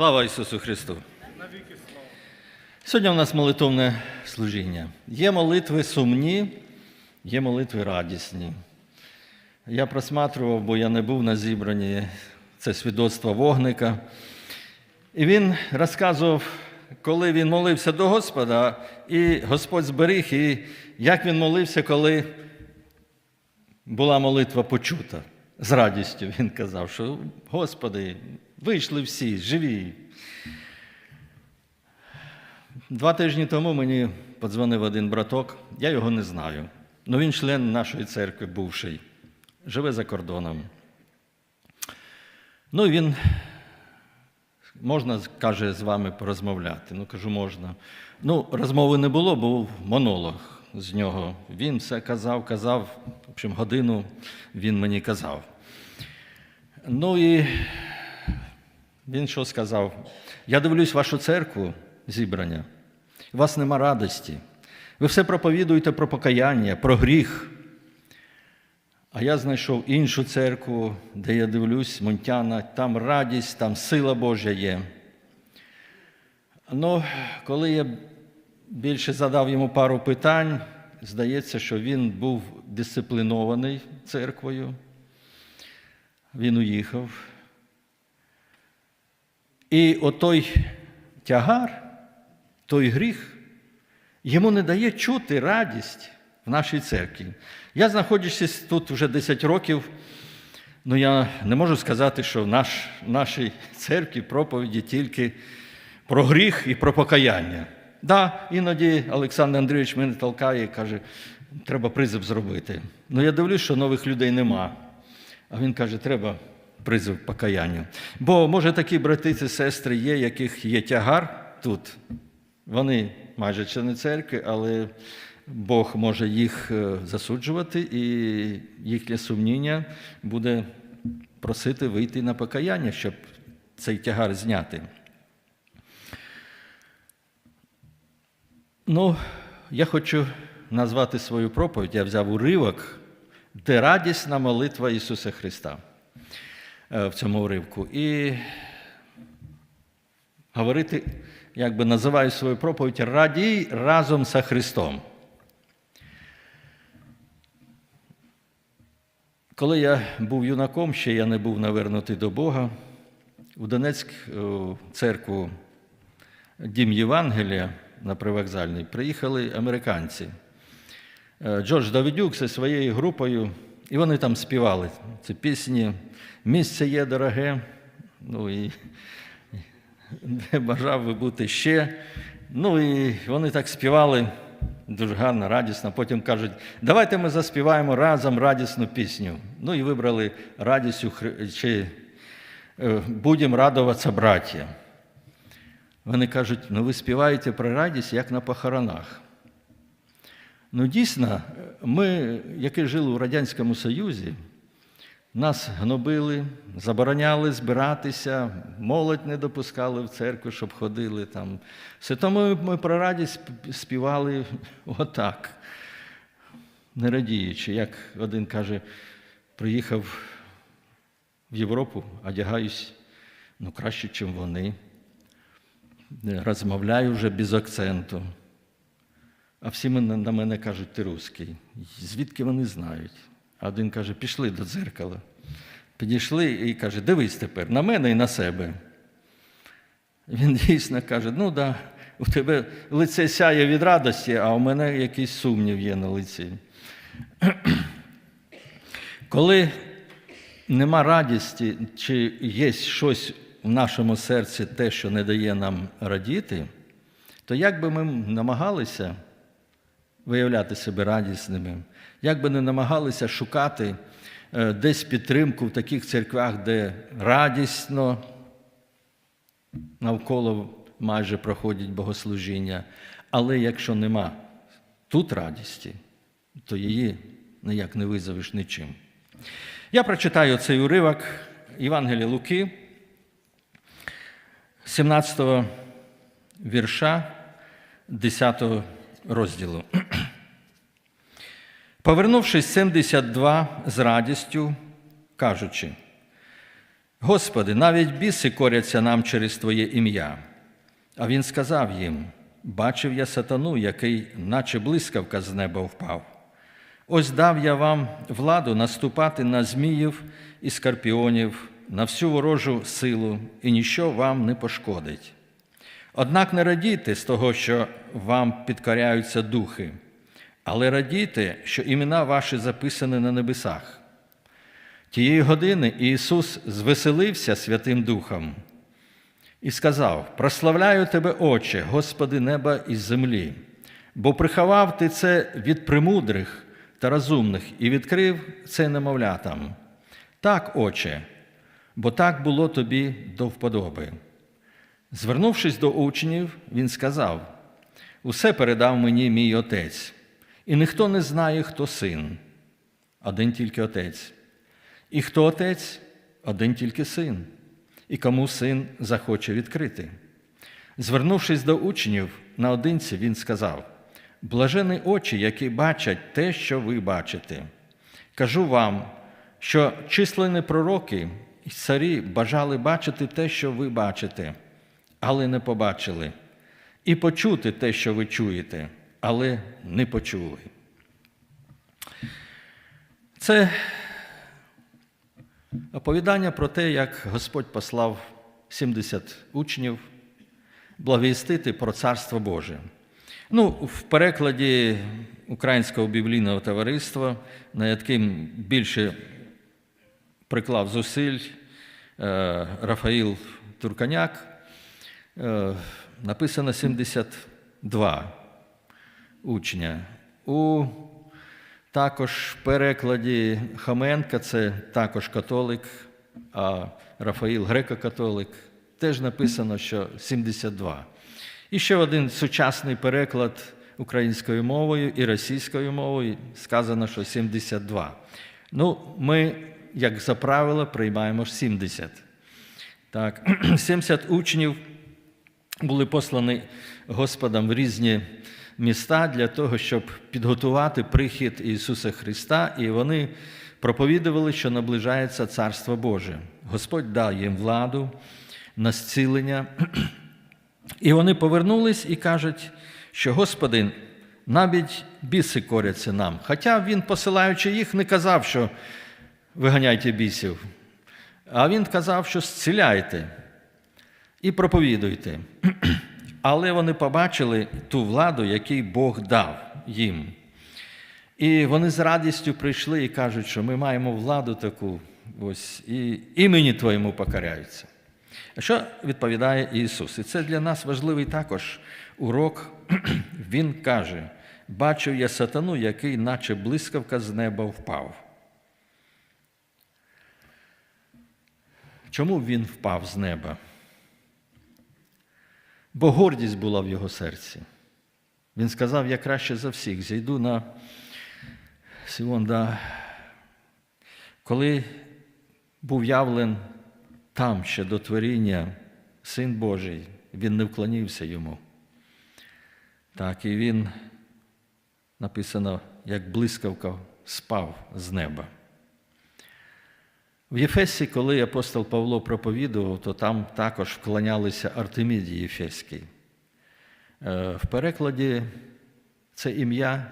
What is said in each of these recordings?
Слава Ісусу Христу! Сьогодні у нас молитовне служіння. Є молитви сумні, є молитви радісні. Я просматрував, бо я не був на зібранні, це свідоцтво вогника. І він розказував, коли він молився до Господа, і Господь зберіг, і як він молився, коли була молитва почута. З радістю він казав, що Господи, вийшли всі, живі. Два тижні тому мені подзвонив один браток, я його не знаю. але він член нашої церкви бувший, живе за кордоном. Ну він, можна, каже, з вами порозмовляти. Ну, кажу, можна. Ну, розмови не було, був монолог з нього. Він все казав, казав, в общем, годину він мені казав. Ну і він що сказав? Я дивлюсь вашу церкву зібрання. У вас нема радості. Ви все проповідуєте про покаяння, про гріх. А я знайшов іншу церкву, де я дивлюсь, Монтяна, там радість, там сила Божа є. Ну, коли я більше задав йому пару питань, здається, що він був дисциплінований церквою. Він уїхав. І отой тягар, той гріх, йому не дає чути радість в нашій церкві. Я, знаходячись тут вже 10 років, ну я не можу сказати, що в наш, нашій церкві проповіді тільки про гріх і про покаяння. Да, іноді Олександр Андрійович мене толкає і каже, треба призив зробити. Ну я дивлюсь, що нових людей нема. А він каже, треба призив покаяння. Бо, може, такі брати і сестри є, яких є тягар тут. Вони майже члени церкви, але Бог може їх е, засуджувати, і їхнє сумніння буде просити вийти на покаяння, щоб цей тягар зняти. Ну, я хочу назвати свою проповідь. Я взяв уривок, де радісна молитва Ісуса Христа в цьому уривку. І говорити, якби називаю свою проповідь Радій разом з Христом. Коли я був юнаком, ще я не був навернутий до Бога, у Донецьк у церкву Дім Євангелія на привокзальній приїхали американці. Е, Джордж Давидюк зі своєю групою, і вони там співали ці пісні. Місце є дороге, ну і де бажав би бути ще. Ну і вони так співали дуже гарно, радісно. Потім кажуть, давайте ми заспіваємо разом радісну пісню. Ну і вибрали радістю чи е, будемо радуватися, браття. Вони кажуть, ну ви співаєте про радість, як на похоронах. Ну, дійсно, ми, які жили у Радянському Союзі, нас гнобили, забороняли збиратися, молодь не допускали в церкву, щоб ходили там. Все тому ми про радість співали отак, не радіючи. Як один каже, приїхав в Європу, одягаюсь ну, краще, ніж вони. Розмовляю вже без акценту. А всі на мене кажуть, ти русський. Звідки вони знають? А один каже, пішли до дзеркала. Підійшли і каже, дивись тепер на мене і на себе. Він дійсно каже: ну да, у тебе лице сяє від радості, а у мене якийсь сумнів є на лиці. Коли нема радісті, чи є щось в нашому серці, те, що не дає нам радіти, то як би ми намагалися виявляти себе радісними, як би не намагалися шукати е, десь підтримку в таких церквах, де радісно навколо майже проходять богослужіння, але якщо нема тут радісті, то її ніяк не визовеш нічим. Я прочитаю цей уривок Євангелія Луки, 17 вірша 10 розділу. Повернувшись 72 з радістю, кажучи, Господи, навіть біси коряться нам через Твоє ім'я. А він сказав їм: Бачив я сатану, який, наче блискавка з неба впав. Ось дав я вам владу наступати на зміїв і скорпіонів, на всю ворожу силу, і ніщо вам не пошкодить. Однак не радійте з того, що вам підкоряються духи, але радійте, що імена ваші записані на небесах. Тієї години Ісус звеселився Святим Духом і сказав: Прославляю тебе, Отче, Господи неба і землі, бо приховав ти це від премудрих та розумних і відкрив це немовлятам. Так, Отче, бо так було тобі до вподоби. Звернувшись до учнів, він сказав: Усе передав мені мій отець, і ніхто не знає, хто син, один тільки отець. І хто отець, один тільки син, і кому син захоче відкрити. Звернувшись до учнів наодинці, він сказав: Блажені очі, які бачать те, що ви бачите. Кажу вам, що численні пророки і царі бажали бачити те, що ви бачите, але не побачили, і почути те, що ви чуєте, але не почули. Це оповідання про те, як Господь послав 70 учнів благовістити про Царство Боже. Ну, в перекладі Українського біблійного товариства, на яким більше приклав зусиль е, Рафаїл Турканяк, написано 72 учня. У також перекладі Хоменка, це також католик, а Рафаїл греко-католик, теж написано, що 72. І ще один сучасний переклад українською мовою і російською мовою сказано, що 72. Ну, ми, як за правило, приймаємо 70. Так, 70 учнів були послані Господом в різні міста для того, щоб підготувати прихід Ісуса Христа, і вони проповідували, що наближається Царство Боже. Господь дав їм владу на зцілення. І вони повернулись і кажуть, що Господи, навіть біси коряться нам. Хоча Він, посилаючи їх, не казав, що виганяйте бісів, а Він казав, що зціляйте і проповідуйте. Але вони побачили ту владу, яку Бог дав їм. І вони з радістю прийшли і кажуть, що ми маємо владу таку, ось, і імені Твоєму покоряються. А що відповідає Ісус? І це для нас важливий також урок. Він каже: бачив я сатану, який, наче блискавка з неба впав. Чому він впав з неба? Бо гордість була в його серці. Він сказав: я краще за всіх зійду на Сіон, да. коли був явлен там ще до творіння Син Божий, він не вклонився йому. Так, і він, написано, як блискавка спав з неба. В Єфесі, коли апостол Павло проповідував, то там також вклонялися Артеміді Єфеській. Е, В перекладі це ім'я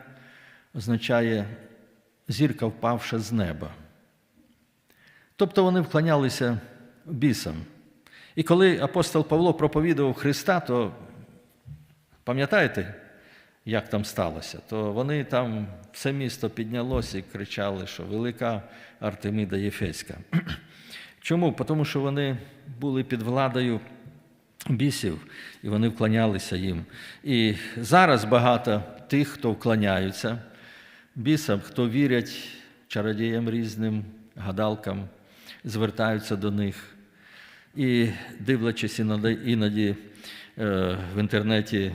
означає зірка впавша з неба. Тобто вони вклонялися бісам. І коли апостол Павло проповідував Христа, то пам'ятаєте, як там сталося? То вони там все місто піднялося і кричали, що велика Артеміда Єфеська. Чому? Тому що вони були під владою бісів, і вони вклонялися їм. І зараз багато тих, хто вклоняються бісам, хто вірять чародіям різним, гадалкам, звертаються до них. І дивлячись іноді, е, в інтернеті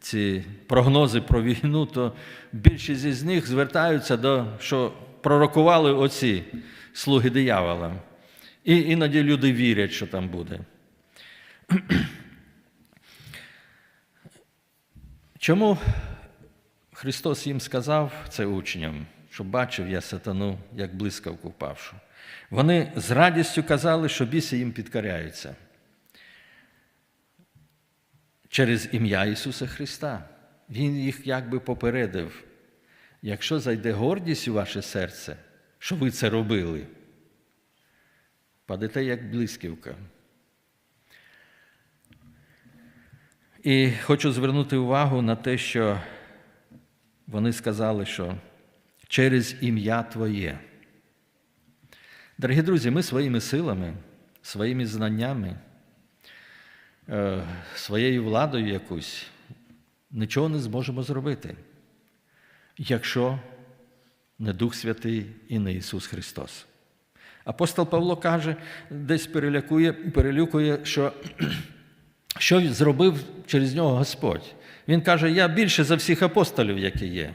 ці прогнози про війну, то більшість із них звертаються до, що пророкували оці слуги диявола. І іноді люди вірять, що там буде. Чому Христос їм сказав це учням, що бачив я сатану, як блискавку впавшу. Вони з радістю казали, що біси їм підкоряються. Через ім'я Ісуса Христа. Він їх якби попередив. Якщо зайде гордість у ваше серце, що ви це робили, падете як блисківка. І хочу звернути увагу на те, що вони сказали, що через ім'я Твоє. Дорогі друзі, ми своїми силами, своїми знаннями, своєю владою якусь нічого не зможемо зробити, якщо не Дух Святий і не Ісус Христос. Апостол Павло каже, десь перелякує, перелюкує, що що зробив через нього Господь. Він каже, я більше за всіх апостолів, які є.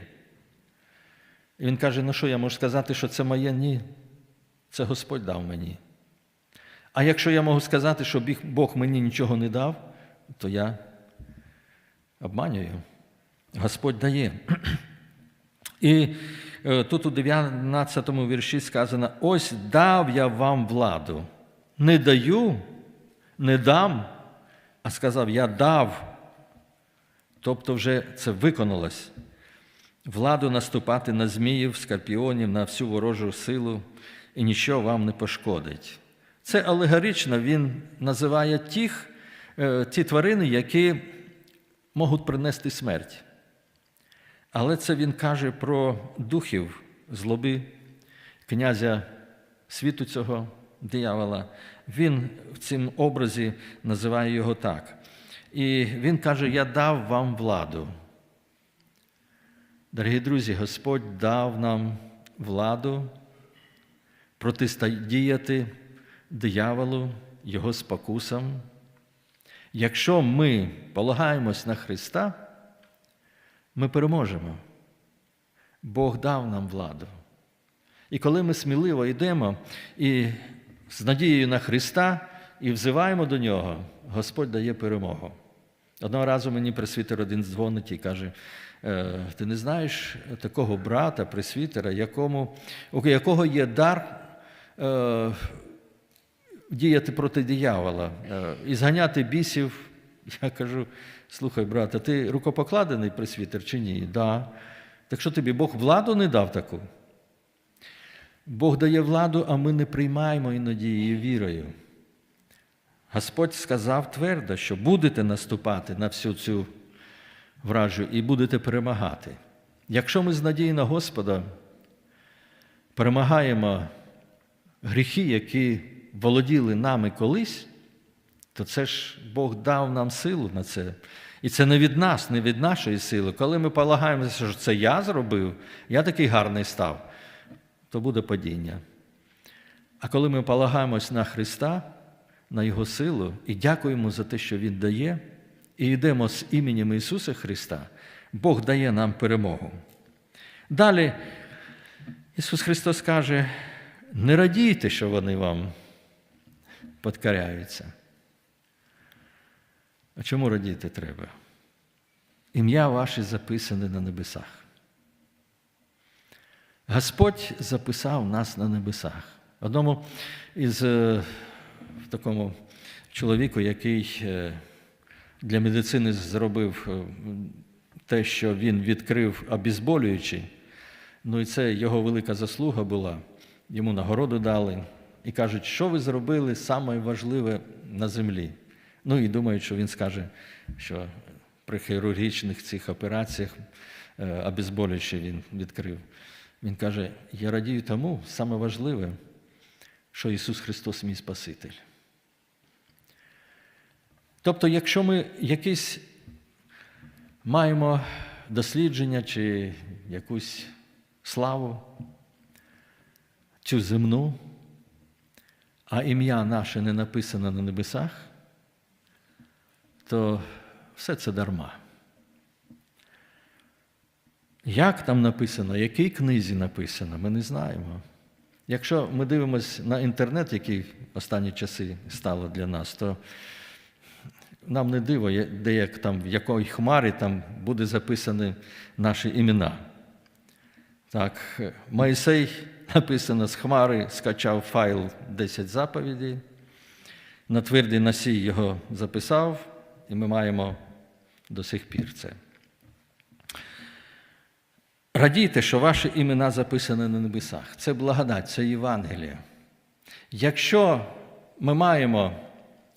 І він каже, ну що я можу сказати, що це моє? Ні. Це Господь дав мені. А якщо я можу сказати, що Бог мені нічого не дав, то я обманюю. Господь дає. І е, тут у 19 вірші сказано: ось дав я вам владу. Не даю, не дам, а сказав, я дав. Тобто вже це виконалось. Владу наступати на зміїв, скорпіонів, на всю ворожу силу, і нічого вам не пошкодить. Це алегорично він називає тих, е, ті тварини, які можуть принести смерть. Але це він каже про духів злоби, князя світу цього диявола. Він в цьому образі називає його так. І він каже: Я дав вам владу. Дорогі друзі, Господь дав нам владу протидіяти дияволу, його спокусам. Якщо ми полагаємось на Христа, ми переможемо. Бог дав нам владу. І коли ми сміливо йдемо і з надією на Христа і взиваємо до Нього, Господь дає перемогу. Одного разу мені пресвітер один дзвонить і каже: «Е, ти не знаєш такого брата, пресвітера, якому, у якого є дар е, діяти проти диявола е, і зганяти бісів. Я кажу: слухай, брат, ти рукопокладений пресвітер чи ні? Да. Так що тобі Бог владу не дав таку? Бог дає владу, а ми не приймаємо іноді її вірою. Господь сказав твердо, що будете наступати на всю цю вражу і будете перемагати. Якщо ми з надії на Господа перемагаємо гріхи, які володіли нами колись, то це ж Бог дав нам силу на це. І це не від нас, не від нашої сили. Коли ми полагаємося, що це я зробив, я такий гарний став, то буде падіння. А коли ми полагаємось на Христа, на Його силу і дякуємо за те, що Він дає, і йдемо з іменем Ісуса Христа, Бог дає нам перемогу. Далі Ісус Христос каже: не радійте, що вони вам подкаряються. А чому радіти треба? Ім'я ваше записане на небесах. Господь записав нас на небесах. Одному із в такому чоловіку, який е, для медицини зробив е, те, що він відкрив обізболюючи, ну і це його велика заслуга була. Йому нагороду дали і кажуть, що ви зробили саме важливе на землі. Ну і думають, що він скаже, що при хірургічних цих операціях е, обезболюючи він відкрив. Він каже: я радію тому, саме важливе, що Ісус Христос мій Спаситель. Тобто, якщо ми якісь маємо дослідження чи якусь славу, цю земну, а ім'я наше не написано на небесах, то все це дарма. Як там написано, якій книзі написано, ми не знаємо. Якщо ми дивимося на інтернет, який останні часи стало для нас, то нам не диво, де як там, в якої хмарі там буде записані наші імена. Так, Моїсей написано з Хмари, скачав файл 10 заповідей, на твердий носій його записав, і ми маємо до сих пір це. Радійте, що ваші імена записані на небесах. Це благодать, це Євангеліє. Якщо ми маємо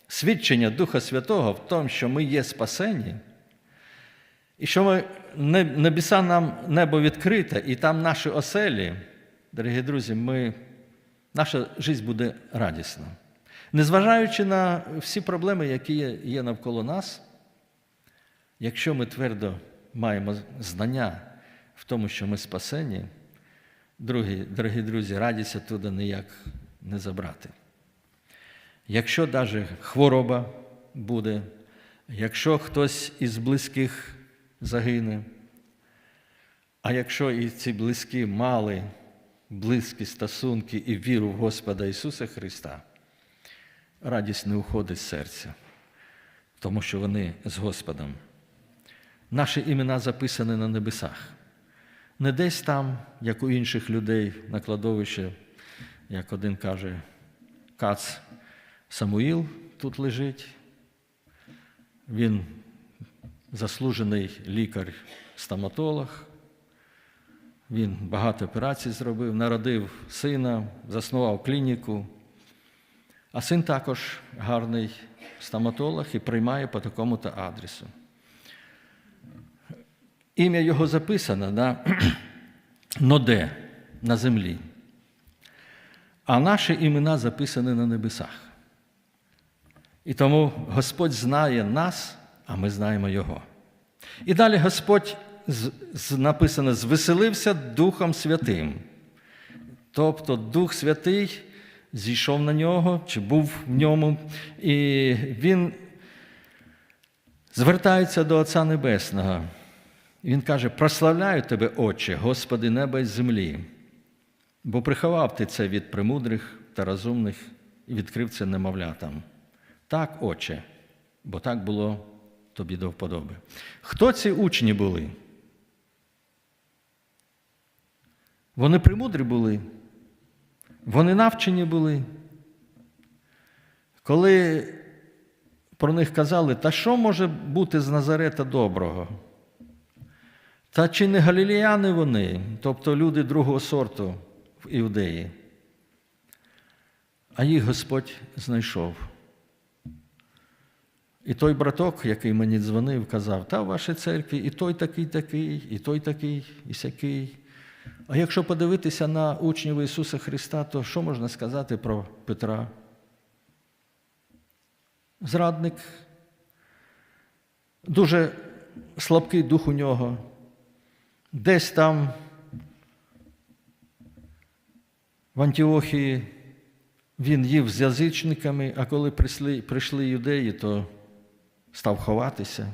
свідчення Духа Святого в тому, що ми є спасені, і що ми, небеса нам небо відкрите, і там наші оселі, дорогі друзі, ми, наша життя буде радісна. Незважаючи на всі проблеми, які є, навколо нас, якщо ми твердо маємо знання в тому, що ми спасені, другі, дорогі друзі, радість оттуда ніяк не забрати. Якщо навіть хвороба буде, якщо хтось із близьких загине, а якщо і ці близькі мали близькі стосунки і віру в Господа Ісуса Христа, радість не уходить з серця, тому що вони з Господом. Наші імена записані на небесах. Не десь там, як у інших людей на кладовище, як один каже, Кац Самуїл тут лежить. Він заслужений лікар-стоматолог. Він багато операцій зробив, народив сина, заснував клініку. А син також гарний стоматолог і приймає по такому-то адресу. Ім'я його записано, да? но де? На землі. А наші імена записані на небесах. І тому Господь знає нас, а ми знаємо Його. І далі Господь написано, звеселився Духом Святим. Тобто Дух Святий зійшов на нього, чи був в ньому, і він звертається до Отця Небесного. Він каже: прославляю тебе, Отче, Господи неба і землі, бо приховав ти це від премудрих та розумних і відкрив це немовлятам. Так, Отче, бо так було тобі до вподоби. Хто ці учні були? Вони премудрі були, вони навчені були. Коли про них казали, та що може бути з Назарета доброго? Та чи не галілеяни вони, тобто люди другого сорту в Іудеї? А їх Господь знайшов. І той браток, який мені дзвонив, казав, та в вашій церкві і той такий такий, і той такий, і сякий. А якщо подивитися на учнів Ісуса Христа, то що можна сказати про Петра? Зрадник, дуже слабкий дух у нього, десь там в Антіохії він їв з язичниками, а коли прийшли, прийшли юдеї, то став ховатися.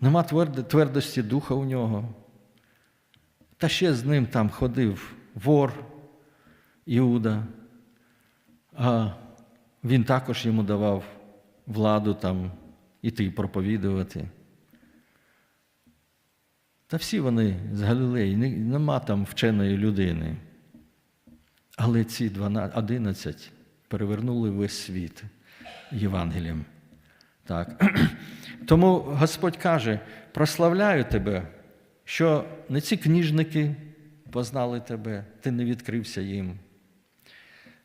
Нема твердості духа у нього. Та ще з ним там ходив вор Іуда, а він також йому давав владу там іти проповідувати. Та всі вони з Галілеї, нема там вченої людини. Але ці 12, 11 перевернули весь світ Євангелієм. Так. Тому Господь каже: прославляю тебе, що не ці книжники познали тебе, ти не відкрився їм.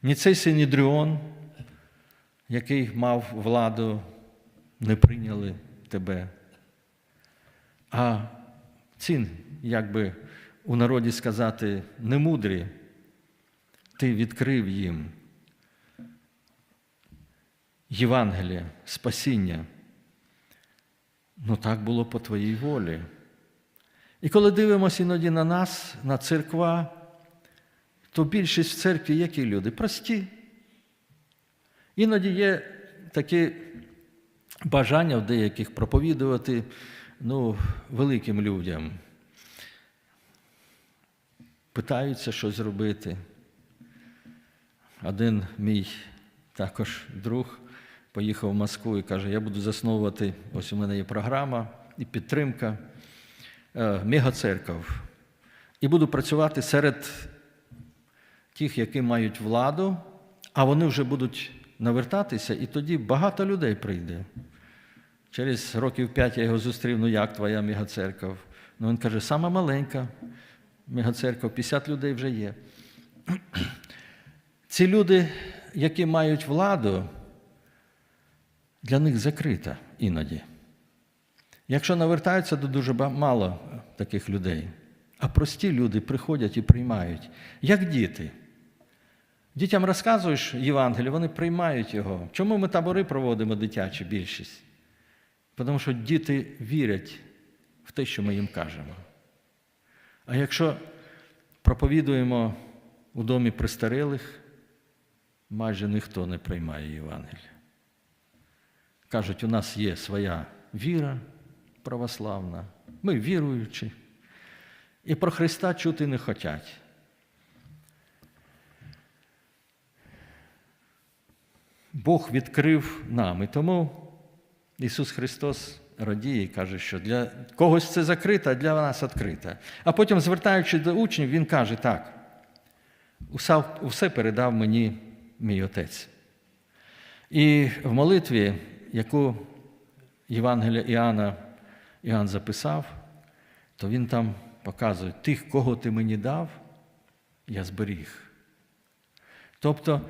Ні цей Синідріон, який мав владу, не прийняли тебе. А ці, як би у народі сказати, немудрі, ти відкрив їм Євангелія, спасіння. Ну так було по твоїй волі. І коли дивимося іноді на нас, на церква, то більшість в церкві які люди? Прості. Іноді є такі бажання в деяких проповідувати ну, великим людям. Питаються щось зробити. Один мій також друг поїхав в Москву і каже: я буду засновувати, ось у мене є програма і підтримка, мегацерков. і буду працювати серед тих, які мають владу, а вони вже будуть навертатися, і тоді багато людей прийде. Через років п'ять я його зустрів, ну як твоя мегацерква? Ну він каже, сама маленька мегацерква, 50 людей вже є. Ці люди, які мають владу, для них закрита іноді. Якщо навертаються, то дуже мало таких людей. А прості люди приходять і приймають, як діти. Дітям розказуєш Євангеліє, вони приймають його. Чому ми табори проводимо дитячі більшість? Тому що діти вірять в те, що ми їм кажемо. А якщо проповідуємо у домі престарілих, майже ніхто не приймає Євангелія. Кажуть, у нас є своя віра православна, ми віруючі, і про Христа чути не хочуть. Бог відкрив нам. І тому Ісус Христос радіє і каже, що для когось це закрито, а для нас відкрито. А потім, звертаючись до учнів, Він каже так: «Усе- усе передав мені мій Отець. І в молитві, яку Євангелія Іоанна Іоанн записав, то він там показує, тих, кого ти мені дав, я зберіг. Тобто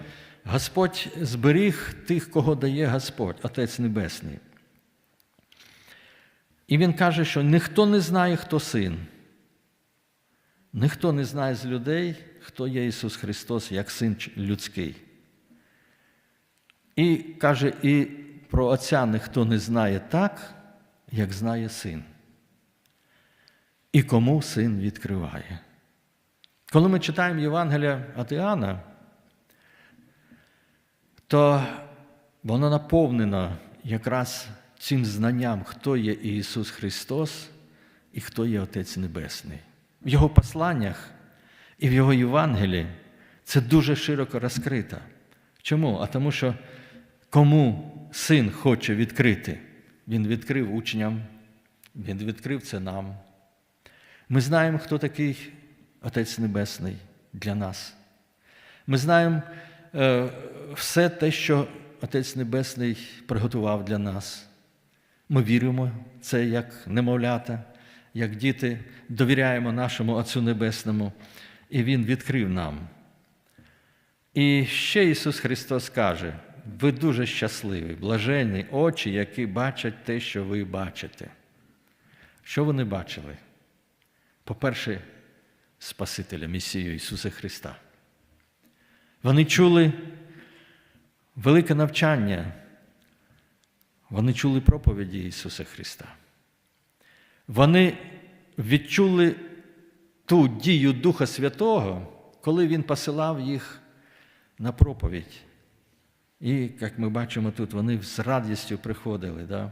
Господь зберіг тих, кого дає Господь, Отець Небесний. І він каже, що ніхто не знає, хто син. Ніхто не знає з людей, хто є Ісус Христос як син людський. І каже, і про Отця ніхто не знає так, як знає син. І кому син відкриває. Коли ми читаємо Євангелія від Іоанна, то воно наповнено якраз цим знанням, хто є Ісус Христос і хто є Отець Небесний. В Його посланнях і в Його Євангелії це дуже широко розкрито. Чому? А тому що кому син хоче відкрити, він відкрив учням, він відкрив це нам. Ми знаємо, хто такий Отець Небесний для нас. Ми знаємо е, все те, що Отець Небесний приготував для нас. Ми віримо це як немовлята, як діти, довіряємо нашому Отцю Небесному, і Він відкрив нам. І ще Ісус Христос каже: ви дуже щасливі, блаженні очі, які бачать те, що ви бачите. Що вони бачили? По-перше, Спасителя, Месію Ісуса Христа. Вони чули велике навчання, вони чули проповіді Ісуса Христа. Вони відчули ту дію Духа Святого, коли Він посилав їх на проповідь. І, як ми бачимо тут, вони з радістю приходили. Да?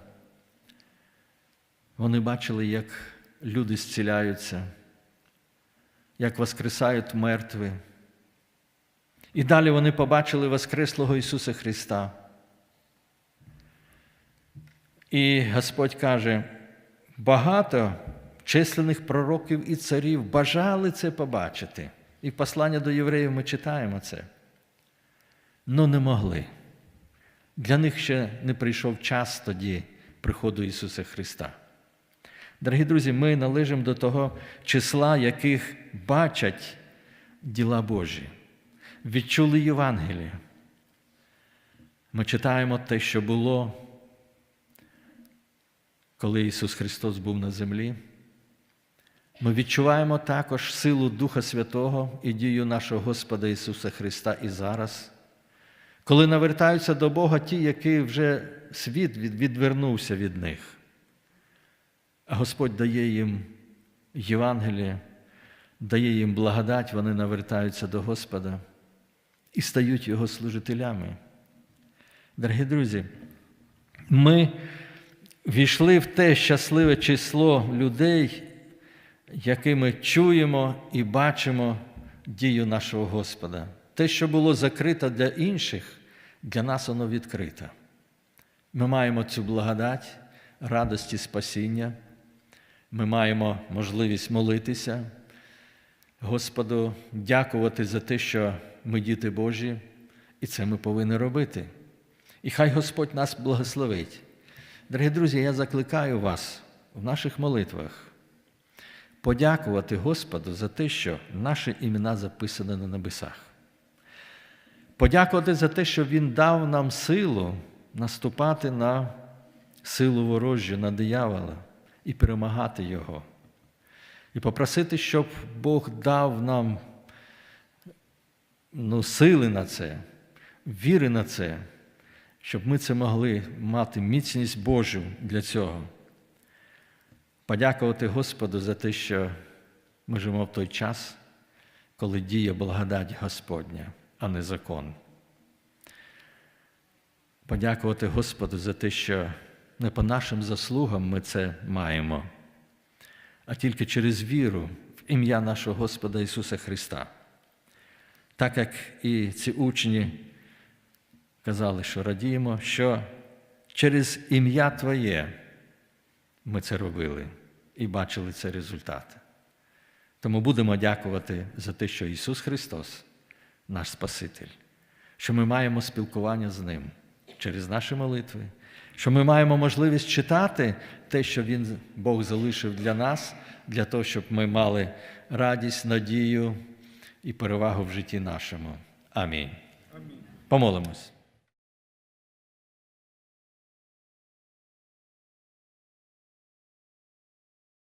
Вони бачили, як люди зціляються, як воскресають мертві. І далі вони побачили Воскреслого Ісуса Христа. І Господь каже, багато численних пророків і царів бажали це побачити. І в посланні до євреїв ми читаємо це. Ну не могли. Для них ще не прийшов час тоді приходу Ісуса Христа. Дорогі друзі, ми належимо до того числа, яких бачать діла Божі, відчули Євангеліє. Ми читаємо те, що було, коли Ісус Христос був на землі. Ми відчуваємо також силу Духа Святого і дію нашого Господа Ісуса Христа і зараз, коли навертаються до Бога ті, які вже світ відвернувся від них. А Господь дає їм Євангеліє, дає їм благодать, вони навертаються до Господа і стають Його служителями. Дорогі друзі, ми війшли в те щасливе число людей, якими чуємо і бачимо дію нашого Господа. Те, що було закрито для інших, для нас воно відкрито. Ми маємо цю благодать, радості спасіння, ми маємо можливість молитися, Господу дякувати за те, що ми діти Божі, і це ми повинні робити. І хай Господь нас благословить. Дорогі друзі, я закликаю вас в наших молитвах подякувати Господу за те, що наші імена записані на небесах. Подякувати за те, що Він дав нам силу наступати на силу ворожу, на диявола і перемагати Його. І попросити, щоб Бог дав нам ну, сили на це, віри на це, щоб ми це могли мати міцність Божу для цього. Подякувати Господу за те, що ми живемо в той час, коли діє благодать Господня, а не закон. Подякувати Господу за те, що не по нашим заслугам ми це маємо, а тільки через віру в ім'я нашого Господа Ісуса Христа. Так як і ці учні казали, що радіємо, що через ім'я Твоє ми це робили і бачили цей результат. Тому будемо дякувати за те, що Ісус Христос, наш Спаситель, що ми маємо спілкування з Ним через наші молитви, що ми маємо можливість читати те, що Він, Бог залишив для нас, для того, щоб ми мали радість, надію і перевагу в житті нашому. Амінь. Помолимось.